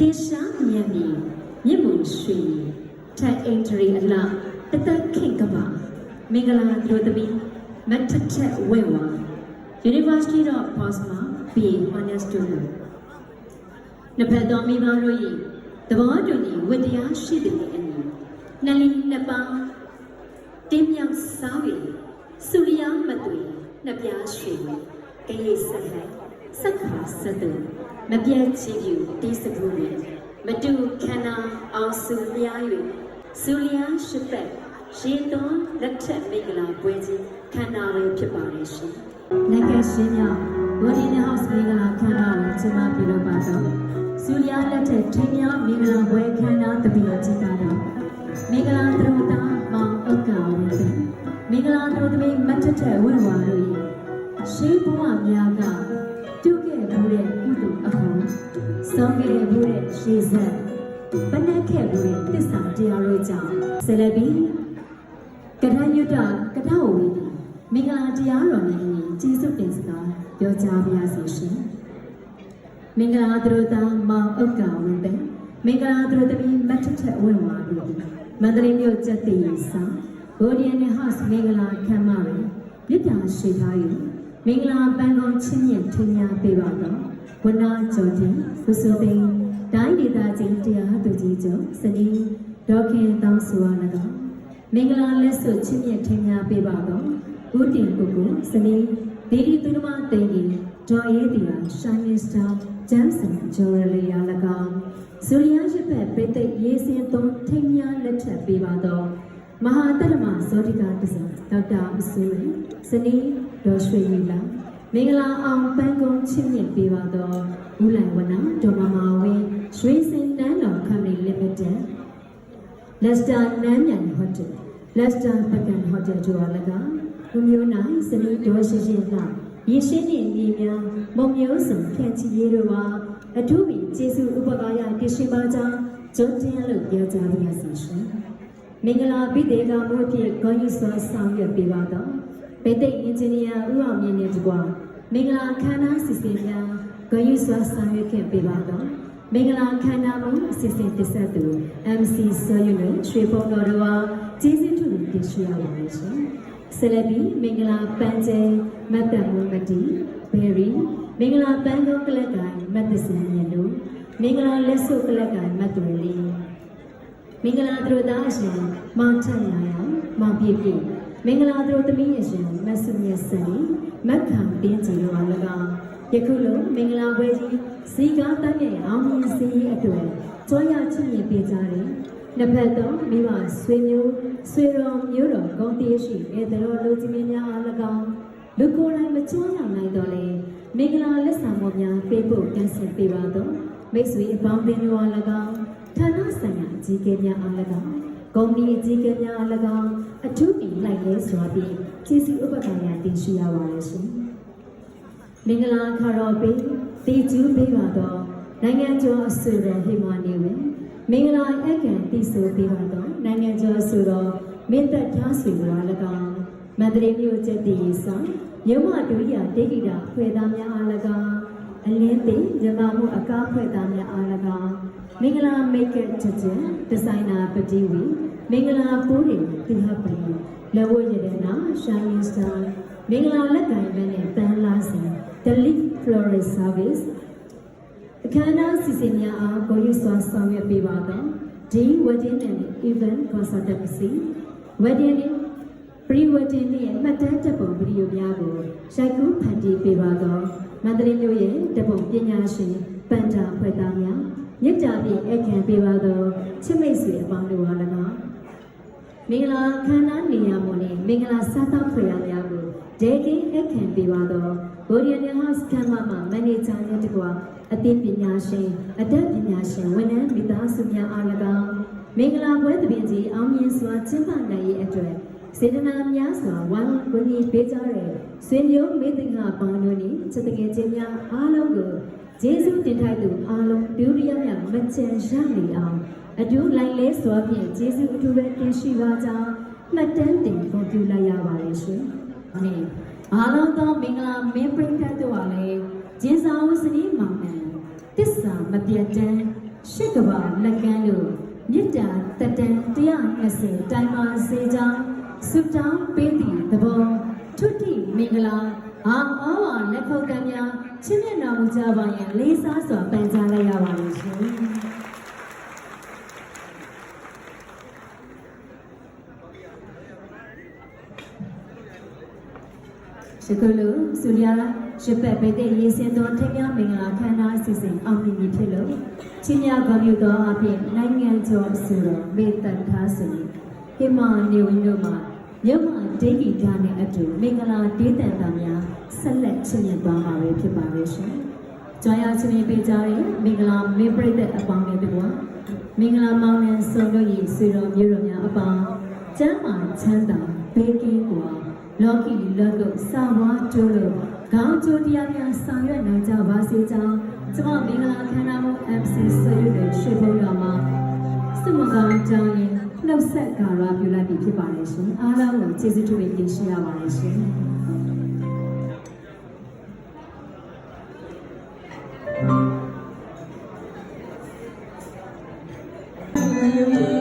ထေရှားမြတ်မီမြင့်မုံရွှေထက်အင်တရီအလတသက်ခင်ကပါမင်္ဂလာတို့သမီးမတ်ထထက်ဝဲဝါ University of Posma BA Honors Student နှစ်ဖက်တော်မိဘတို့၏သဘောတူညီဝတ္တရားရှိသည်အညီနှလီနှစ်ပေါင်းတင်းမြောက်စား၍စုလျာမသွေနှစ်ပြားရွှေကရိတ်ဆက်လိုက်စက္ခာဆက်သူ မပြတ်ချီပြူတီးစပူတွင်မတူခန္ဓာအောင်စုလျား၍စုလျာရှိပတ်ရေသွန်းလက်ထက်မိဂလာပွဲကြီးခန္ဓာလေးဖြစ်ပါလေရှင်နိုင်ငံရှင်များဝဒီနဟောက်စ်မိဂလာခန္ဓာကိုကျင်းပပြုလုပ်ပါတော့စူလျာလက်ထက်ထင်းများမိဂလာပွဲခန္ဓာတပီတော်ကြီးကတော့မင်္ဂလာသရမတာမောင်ဥက္ကာဝိသမင်္ဂလာသရသမီးမတ်ထထဝိဝါတို့၏ရှေးဘဝများက ဆုံးခဲ့မှုတဲ့ရှေးဆက်ပနက်ခဲ့မှုတဲ့တစ္ဆာတရားတို့ကြောင့်ဆယ်လဘီကထညုတကထဝီသည်မင်္ဂလာတရားတော်နဲ့အညီကျေးဇူးတင်စကားပြောကြားပါရစေရှင်မင်္ဂလာသရတမောင်ဥက္ကာဝိသမင်္ဂလာသရသမီးမတ်ထထဝိဝါတို့သည်မန္တလေးမြို့ကျက်တည်စာဘိုဒီယန်ဟော့စ်မင်္ဂလာခမ်းမတွင်မြစ်တာရှိထား၍မင်္ဂလာပန်းကောင်းချင်းမြတ်ထင်များပေးပါတော့ ဝနာကျော်တင်ကုစုသိန်းတိုင်းဒေသကြီးတရားသူကြီးကျော်စနီးဒေါခင်တောင်းဆိုရ၎င်းမင်္ဂလာလက်စွပ်ချင်းမြတ်ထင်များပေးပါတော့ဦးတင်ကိုကိုစနီးဒေဒီသူနမတိန်ကြီးဒေါ်အေးတီယာရှိုင်းနစ်တာဂျမ်ဆန်ဂျော်ရလီယာ၎င်းဇူလီယာရှိဖက်ပိသိက်ရေးစင်သုံးထိမ်းများလက်ထပ်ပေးပါတော့မဟာတရမဇောတိကာတစ္ဆာဒေါက်တာအစိုးရစနီးဒေါ်ရွှေရီလာ မင်္ဂလာအောင်ပန်းကုန်းချင်းမြင့်ပေးပါတော့ဦးလိုင်ဝနာဒေါ်မမာဝင်းရွှေစင်တန်းတော်ခမီလီမိတက်လက်စတာနန်းမြန်ဟိုတယ်လက်စတာပကန်ဟိုတယ်တို့အား၎င်းလူမျိုးနိုင်စနီးဒေါ်ရှိရှင်ကရေရှင်းနေမြေများမုံမျိုးစုံဖြန့်ချီရေးတို့ပါအထူးပင်ကျေးဇူးဥပကာယတရှိပါကြောင်းဂျွန်တင်လို့ပြောကြားပါရစေရှင်မင်္ဂလာပိတေကမှုအဖြစ်ဂေါ်ယူစွာဆောင်ရွက်ပေးပါတော့ ဗိသိက်အင်ဂျင်နီယာဦးအောင်မြင့်နဲ့တကွာမင်္ဂလာခမ်းနားစီစဉ်များဂေါ်ယူစွာဆောင်ရွက်ခဲ့ပေးပါတော့မင်္ဂလာခမ်းနားမှုအစီအစဉ်တဆက်သူ MC ဆောယူနဲ့ရွှေပုံတော်တို့ဟာကျေးဇူးထူတင်ရှိရပါတယ်ရှင်ဆယ်လဘီမင်္ဂလာပန်းကျဲမတ်တမွန်မတီဘယ်ရီမင်္ဂလာပန်းကုန်းကလက်ကိုင်မတ်တစင်မြတ်တို့မင်္ဂလာလက်စုပ်ကလက်ကိုင်မတ်တူလီမင်္ဂလာသူတို့သားအရှင်မောင်ထက်လာရမောင်ပြည့်ပြည့် မင်္ဂလာသူတို့သမီးအရှင်မဆုမြတ်စလီမတ်ခံတင်းကြည်တို့အား၎င်းယခုလိုမင်္ဂလာပွဲကြီးဇီကားတန်းရဲ့အောင်မြင်စေရေးအတွက်ကြောရချစ်မြင်ပေးကြတယ်နှစ်ဖက်သောမိဘဆွေမျိုးဆွေတော်မျိုးတော်ကောင်းတည်ရှိဧတတော်လူကြီးများအား၎င်းလူကိုယ်တိုင်မချောရနိုင်တော့လေမင်္ဂလာလက်ဆောင်ပေါ်များပေးဖို့ကန့်စင်ပေးပါတော့မိတ်ဆွေအပေါင်းအသင်းတို့အား၎င်းဌာနဆိုင်ရာအကြီးအကဲများအား၎င်းကုမ္ပဏီအကြီးအကဲများအား၎င်း အထူးတင်လိုက်လဲစွာပြီးကျေးဇူးဥပက္ခရာတင်ရှိရပါရဲ့ရှင်မင်္ဂလာခါတော်ပေးတည်ကျူးပေးပါတော့နိုင်ငံကျော်အဆွေတော်ဟိမာနေဝင်မင်္ဂလာအကံတည်ဆိုပေးပါတော့နိုင်ငံကျော်အဆွေတော်မင်းသက်ထားဆွေတော်၎င်းမန္တလေးမြို့ကျက်တည်ရေးဆောင်မြမဒုတိယဒေဂိတာဖွဲ့သားများအား၎င်းအလင်းသိဇမမှုအကားဖွဲ့သားများအား၎င်း မင်္ဂလာမိတ်ကတ်ချက်ချက်ဒီဇိုင်နာပတိဝီမင်္ဂလာပိုးတွေတိဟပရီလက်ဝတ်ရတဲ့နာရှိုင်းစတာမင်္ဂလာလက်ကင်ပဲနဲ့ပန်းလာစီ The Leaf Florist Service အခမ်းအနားစီစဉ်များအားဂုဏ်ယူစွာဆောင်ရွက်ပေးပါတော့ဒီ wedding and event consultancy wedding နဲ့ pre-wedding နဲ့မှတ်တမ်းတပ်ပုံဗီဒီယိုများကိုရိုက်ကူးဖန်တီးပေးပါတော့မန္တလေးမြို့ရဲ့တပ်ပုံပညာရှင်ပန်တာဖွဲ့သားများ မြစ်တာဖြင့်အခမ်းပေးပါတော့ချစ်မိတ်ဆွေအပေါင်းတို့အား၎င်းမင်္ဂလာခမ်းနားနေရာမွန်နဲ့မင်္ဂလာစားသောက်ဖွယ်ရာများကိုဒေကင်းအခမ်းပေးပါတော့ဘိုဒီယန်ဟော့စ်ခမ်းမမှာမန်နေဂျာနဲ့တကွာအသိပညာရှင်အတတ်ပညာရှင်ဝန်ထမ်းမိသားစုများအား၎င်းမင်္ဂလာပွဲသဘင်ကြီးအောင်မြင်စွာကျင်းပနိုင်ရေးအတွက်စေတနာများစွာဝိုင်းဝန်းကူညီပေးကြတဲ့ဆွေမျိုးမိသင်္ဂပေါင်းတို့နှင့်ချက်တကယ်ချင်းများအားလုံးကို ကျေးဇူးတင်ထိုက်သူအားလုံးဒုတိယမြမချန်ရနေအောင်အထူးလိုက်လဲစွာဖြင့်ကျေးဇူးအထူးပဲတင်ရှိပါကြောင်းမှတ်တမ်းတင်ဂုဏ်ပြုလိုက်ရပါတယ်ရှင်။ဟုတ်အားလုံးသောမင်္ဂလာမင်းပရိသတ်တို့ဟာလည်းဂျင်းစာဝစနီမောင်နှံတစ္ဆာမပြတ်တမ်းရှစ်ကဘာလက်ကမ်းလို့မြစ်တာတက်တန်120တိုင်မာစေချောင်းစုတောင်းပေးသည့်သဘောထွတ်တိမင်္ဂလာအာအာဝလက်ခုပ်ကမ်းများ ချစ်မြတ်တော်မူကြပါရန်လေးစားစွာပန်ကြားလိုက်ရပါလိမ့်ရှင်ယခုလိုစုလျာရပတ်ပေတဲ့ရေစင်သောထင်များမင်္ဂလာခမ်းနားအစီအစဉ်အောင်မြင်ပြီဖြစ်လို့ချင်းများဂုဏ်ပြုသောအဖြစ်နိုင်ငံကျော်အဆိုတော်မေတ္တာထားဆိုရင်ဟိမနေဝင်တို့မှာ မြမဒေဂီတာနဲ့အတူမင်္ဂလာဒေးတန်တာများဆက်လက်ချီးမြှင့်သွားမှာပဲဖြစ်ပါရဲ့ရှင်။ကြွားရချီးမြှင့်ပေးကြတဲ့မင်္ဂလာမေပရိသတ်အပေါင်းတွေတကွာမင်္ဂလာမောင်နှံစုံတို့၏ဆွေတော်မျိုးတော်များအပေါင်းကျမ်းမာချမ်းသာဘေးကင်းကွာလောကီလောကစာဝါကျိုးလို့ခေါင်းကျိုးတရားများဆောင်ရွက်နိုင်ကြပါစေကြောင်းကျမမင်္ဂလာခန္ဓာမှု MC ဆွေးရည်ရှေ့ဖို့တော်မှာစမကောင်ကြောင်းရင် နှုတ်ဆက်ကာရပြုလိုက်ပြီဖြစ်ပါတယ်ရှင်အားလုံးကိုကျေးဇူးတင်တင်ရှိရပါတယ်ရှင် Hallelujah.